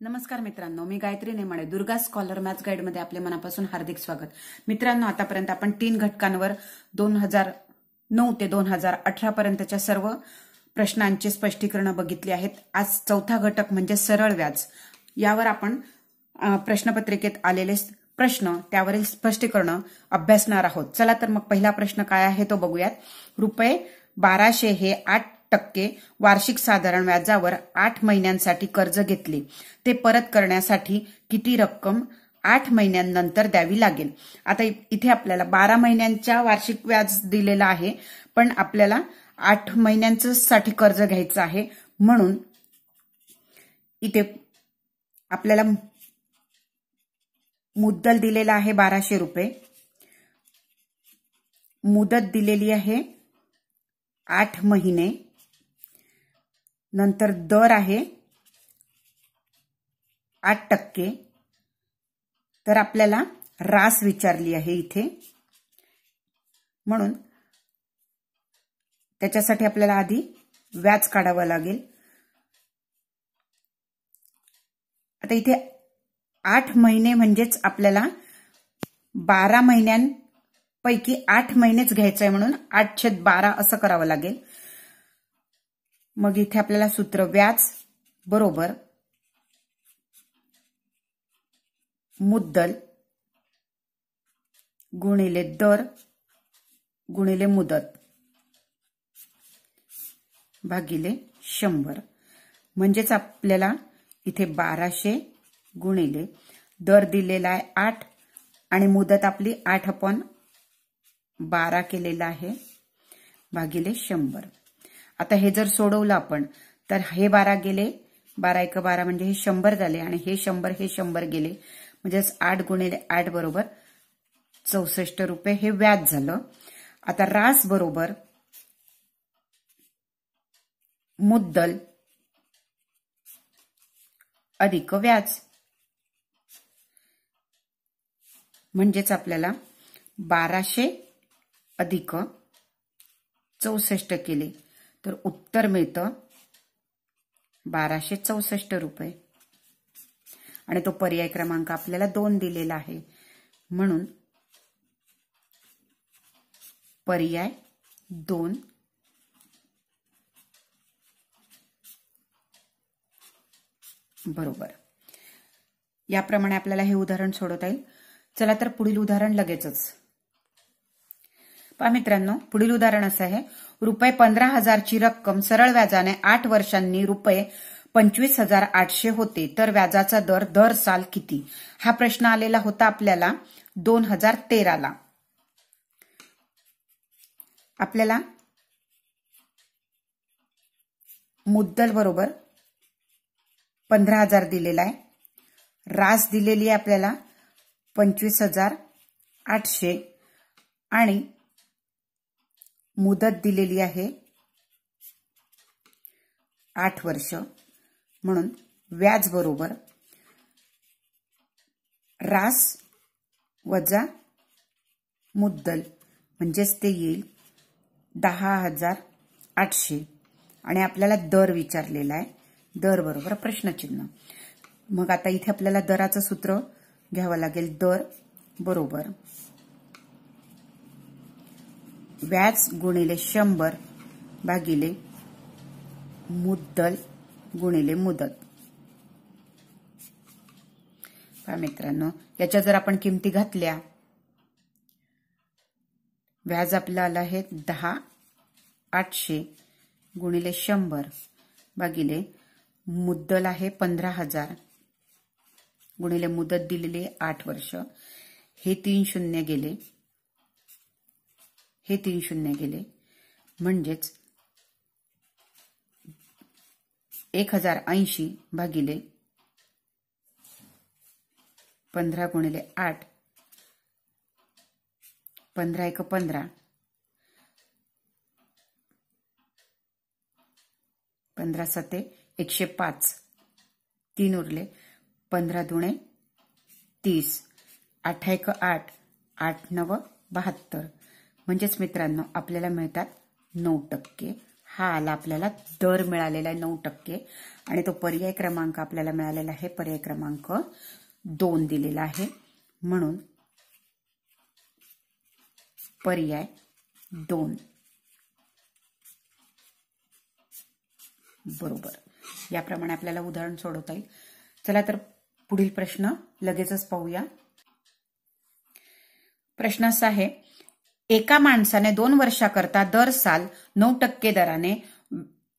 नमस्कार मित्रांनो मी गायत्री नेमाडे दुर्गा स्कॉलर मॅथ्स गाईडमध्ये आपले मनापासून हार्दिक स्वागत. मित्रांनो आतापर्यंत आपण तीन घटकांवर दोन हजार नऊ ते दोन हजार अठरा पर्यंतच्या सर्व प्रश्नांचे स्पष्टीकरण बघितली आहेत. आज चौथा घटक म्हणजे सरळ व्याज. यावर आपण प्रश्नपत्रिकेत आलेले प्रश्न त्यावरील स्पष्टीकरण अभ्यासणार आहोत. चला तर मग पहिला प्रश्न काय आहे तो बघूयात. रुपये बाराशे हे आठ टक्के वार्षिक साधारण व्याजावर आठ महिन्यांसाठी कर्ज घेतले. ते परत करण्यासाठी किती रक्कम आठ महिन्यांनंतर द्यावी लागेल. आता इथे आपल्याला बारा महिन्यांच्या वार्षिक व्याज दिलेला आहे पण आपल्याला आठ महिन्यांचं साठी कर्ज घ्यायचं आहे म्हणून इथे आपल्याला मुद्दल दिलेला आहे बाराशे रुपये. मुदत दिलेली आहे आठ महिने. नंतर दर आहे आठ टक्के. तर आपल्याला रास विचारली आहे इथे. म्हणून त्याच्यासाठी आपल्याला आधी व्याज काढावं लागेल. आता इथे आठ महिने म्हणजेच आपल्याला बारा महिन्यांपैकी आठ महिनेच घ्यायचं आहे म्हणून आठ छेद बारा असं करावं लागेल. मग इथे आपल्याला सूत्र व्याज बरोबर. मुद्दल गुणिले दर गुणिले मुदत भागिले शंभर. म्हणजेच आपल्याला इथे बाराशे गुणिले दर दिलेला आहे आठ आणि मुदत आपली आठ अपॉन बारा केलेला आहे भागिले शंभर. आता हे जर सोडवलं आपण तर हे बारा गेले. बारा एक बारा म्हणजे हे शंभर झाले आणि हे शंभर हे शंभर गेले. म्हणजेच आठ गुणिले आठ बरोबर चौसष्ट रुपये हे व्याज झालं. आता रास बरोबर मुद्दल अधिक व्याज. म्हणजेच आपल्याला बाराशे अधिक चौसष्ट केले. तर उत्तर मिळतं बाराशे चौसष्ट रुपये. आणि तो पर्याय क्रमांक आपल्याला दोन दिलेला आहे. म्हणून पर्याय दोन. बरोबर. याप्रमाणे आपल्याला हे उदाहरण सोडवता येईल. चला तर पुढील उदाहरण लगेचच. पहा मित्रांनो पुढील उदाहरण असं आहे. रुपये पंधरा हजारची रक्कम सरळ व्याजाने आठ वर्षांनी रुपये पंचवीस हजार आठशे होते. तर व्याजाचा दर दर साल किती? हा प्रश्न आलेला होता आपल्याला दोन हजार तेराला. आपल्याला मुद्दल बरोबर पंधरा हजार दिलेला आहे. रास दिलेली आहे आपल्याला पंचवीस हजार आठशे. आणि मुदत दिलेली आहे. आठ वर्ष. म्हणून व्याज बरोबर रास वजा मुद्दल म्हणजेच ते येईल दहा हजार आठशे. आणि आपल्याला दर विचारलेला आहे. दर बरोबर प्रश्नचिन्ह. मग आता इथे आपल्याला दराचं सूत्र घ्यावं लागेल. दर बरोबर व्याज गुणिले शंभर भागिले मुद्दल गुणिले मुदत. मित्रांनो याच्या जर आपण किमती घातल्या व्याज आपलं आलं आहे दहा आठशे गुणिले शंभर भागिले मुद्दल आहे पंधरा हजार गुणिले मुदत दिलेली आठ वर्ष. हे तीन शून्य गेले. हे तीन शून्य गेले. म्हणजेच एक हजार ऐंशी भागिले पंधरा गुणिले आठ. पंधरा एक पंधरा. पंधरा सते एकशे पाच. तीन उरले पंधरा दुणे तीस. आठ एक आठ. आठ नव बहात्तर. म्हणजेच मित्रांनो आपल्याला मिळतात नऊ टक्के. हा आला आपल्याला दर मिळालेला आहे नऊ टक्के. आणि तो पर्याय क्रमांक आपल्याला मिळालेला आहे पर्याय क्रमांक दोन दिलेला आहे. म्हणून पर्याय दोन. बरोबर. याप्रमाणे आपल्याला उदाहरण सोडवता येईल. चला तर पुढील प्रश्न लगेचच पाहूया. प्रश्न असा आहे एका माणसाने दोन वर्षाकरता दर साल नऊ टक्के दराने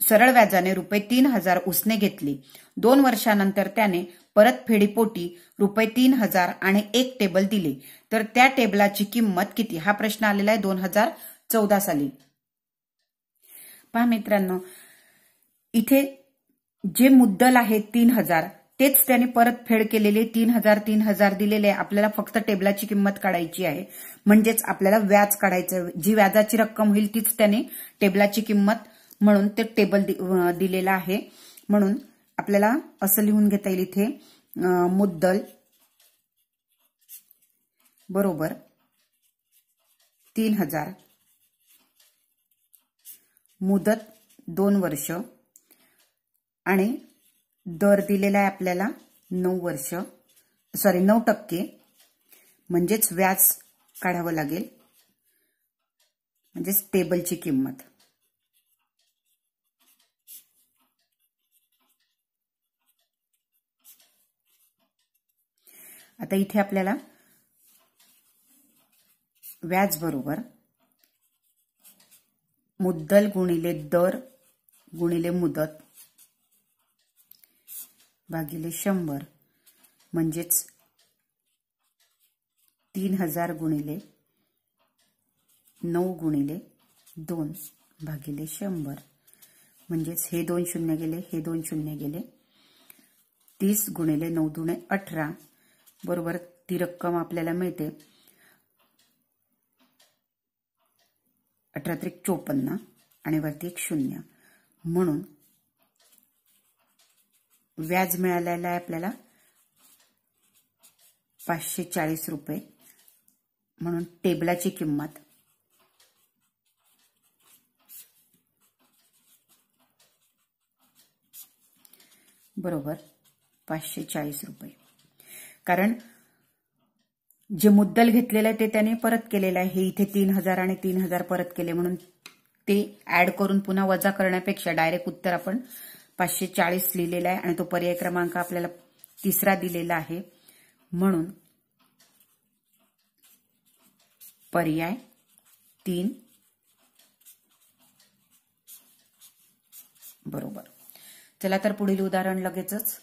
सरळ व्याजाने रुपये तीन हजार उसने घेतली. दोन वर्षानंतर त्याने परतफेडीपोटी रुपये तीन हजार आणि एक टेबल दिले. तर त्या टेबलाची किंमत किती? हा प्रश्न आलेला आहे दोन हजार चौदा साली. पहा मित्रांनो इथे जे मुद्दल आहे तीन हजार तेच त्याने परत फेड केलेले तीन हजार तीन हजार दिलेले आपल्याला फक्त टेबलाची किंमत काढायची आहे. म्हणजेच आपल्याला व्याज काढायचं जी व्याजाची रक्कम होईल तीच त्याने टेबलाची किंमत म्हणून ते टेबल दिलेलं आहे. म्हणून आपल्याला असं लिहून घेता येईल इथे मुद्दल. बरोबर. तीन हजार. मुदत दोन वर्ष. आणि दर दिलेला आहे आपल्याला नऊ वर्ष. सॉरी नऊ टक्के. म्हणजेच व्याज काढावं लागेल. म्हणजेच टेबलची किंमत. आता इथे आपल्याला व्याज बरोबर मुद्दल गुणिले दर गुणिले मुदत भागिले शंभर. म्हणजेच तीन हजार गुणिले नऊ गुणिले दोन भागिले शंभर. म्हणजेच हे दोन शून्य गेले हे दोन शून्य गेले. तीस गुणिले नऊ दुणे अठरा. बरोबर ती रक्कम आपल्याला मिळते. अठरा त्रिक चोपन्न आणि वरती एक शून्य. म्हणून व्याज मिळालेलं आहे आपल्याला पाचशे चाळीस रुपये. म्हणून टेबलाची किंमत. बरोबर पाचशे चाळीस रुपये. कारण जे मुद्दल घेतलेलं आहे ते त्याने परत केलेलं आहे. हे इथे तीन हजार आणि तीन हजार परत केले म्हणून ते ऍड करून पुन्हा वजा करण्यापेक्षा डायरेक्ट उत्तर आपण पाचशे चाळीस लिहिलेला आहे आणि तो पर्याय क्रमांक आपल्याला तिसरा दिलेला आहे. म्हणून पर्याय तीन. बरोबर. चला तर पुढील उदाहरण लगेचच.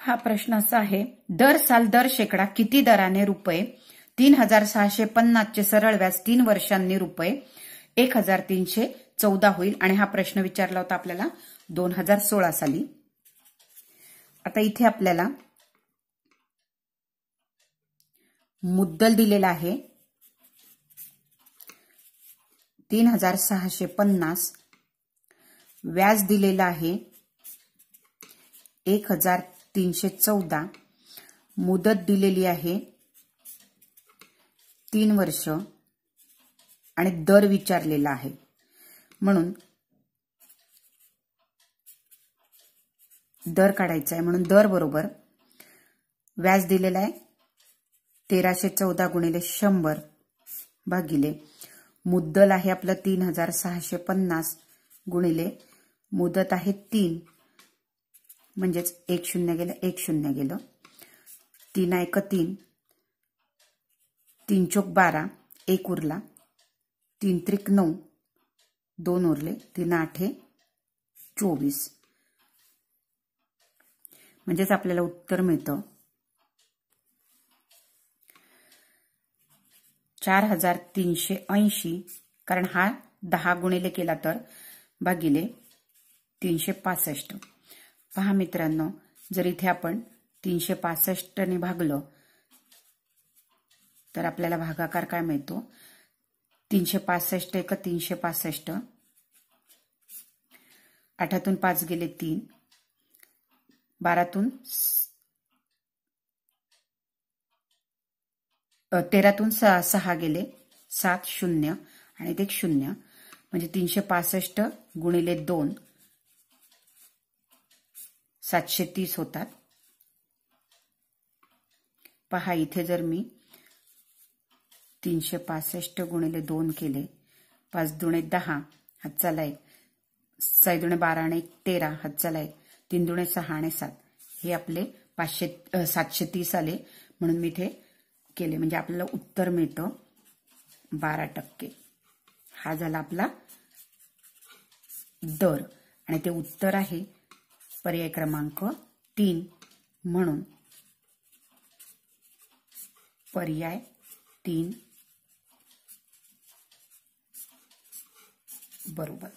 हा प्रश्न असा आहे दर साल दर शेकडा किती दराने रुपये? तीन हजार सहाशे पन्नासचे सरळ व्याज तीन वर्षांनी रुपये. एक हजार तीनशे चौदा होईल. आणि हा प्रश्न विचारला होता आपल्याला दोन हजार सोळा साली. आता इथे आपल्याला मुद्दल दिलेला आहे. तीन हजार सहाशे पन्नास. व्याज दिलेलं आहे. एक हजार तीनशे चौदा. मुदत दिलेली आहे. तीन वर्ष. आणि दर विचारलेला आहे. म्हणून दर काढायचा आहे म्हणून दर बरोबर व्याज दिलेला आहे. तेराशे चौदा गुणिले शंभर भागिले मुद्दल आहे आपलं तीन हजार सहाशे पन्नास गुणिले मुदत आहे तीन. म्हणजेच एक शून्य गेलं एक शून्य गेलं. तीन एक तीन. तीन चोक बारा एक उरला. तीन त्रिक नऊ. दोन उरले तीन आठे चोवीस. म्हणजेच आपल्याला उत्तर मिळतं. चार हजार तीनशे ऐंशी कारण हा दहा गुणिले केला तर भागिले तीनशे पासष्ट. पहा मित्रांनो जर इथे आपण तीनशे पासष्टने भागलं तर आपल्याला भागाकार काय मिळतो? तीनशे पासष्ट एक तीनशे पासष्ट. आठातून पाच गेले तीन. बारातून तेरातून सहा गेले. सात शून्य आणि ते एक शून्य. म्हणजे तीनशे पासष्ट गुणिले दोन. सातशे तीस होतात. पहा इथे जर मी तीनशे पासष्ट गुणिले दोन केले. पाच दुणे दहा हातचाला एक साई दुणे बारा आणि एक तेरा हातचाला एक तीन दुणे सहा आणि सात. हे आपले पाचशे सातशे तीस आले. म्हणून मी इथे केले. म्हणजे आपल्याला उत्तर मिळतं बारा टक्के. हा झाला आपला दर. आणि ते उत्तर आहे पर्याय क्रमांक तीन. म्हणून पर्याय तीन. बरोबर.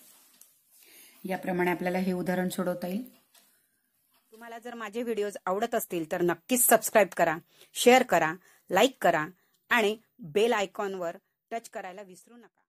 याप्रमाणे आपल्याला हे उदाहरण सोडवता येईल. तुम्हाला जर माझे व्हिडिओज आवडत असतील तर नक्कीच सबस्क्राईब करा शेअर करा लाईक करा आणि बेल आयकॉनवर टच करायला विसरू नका.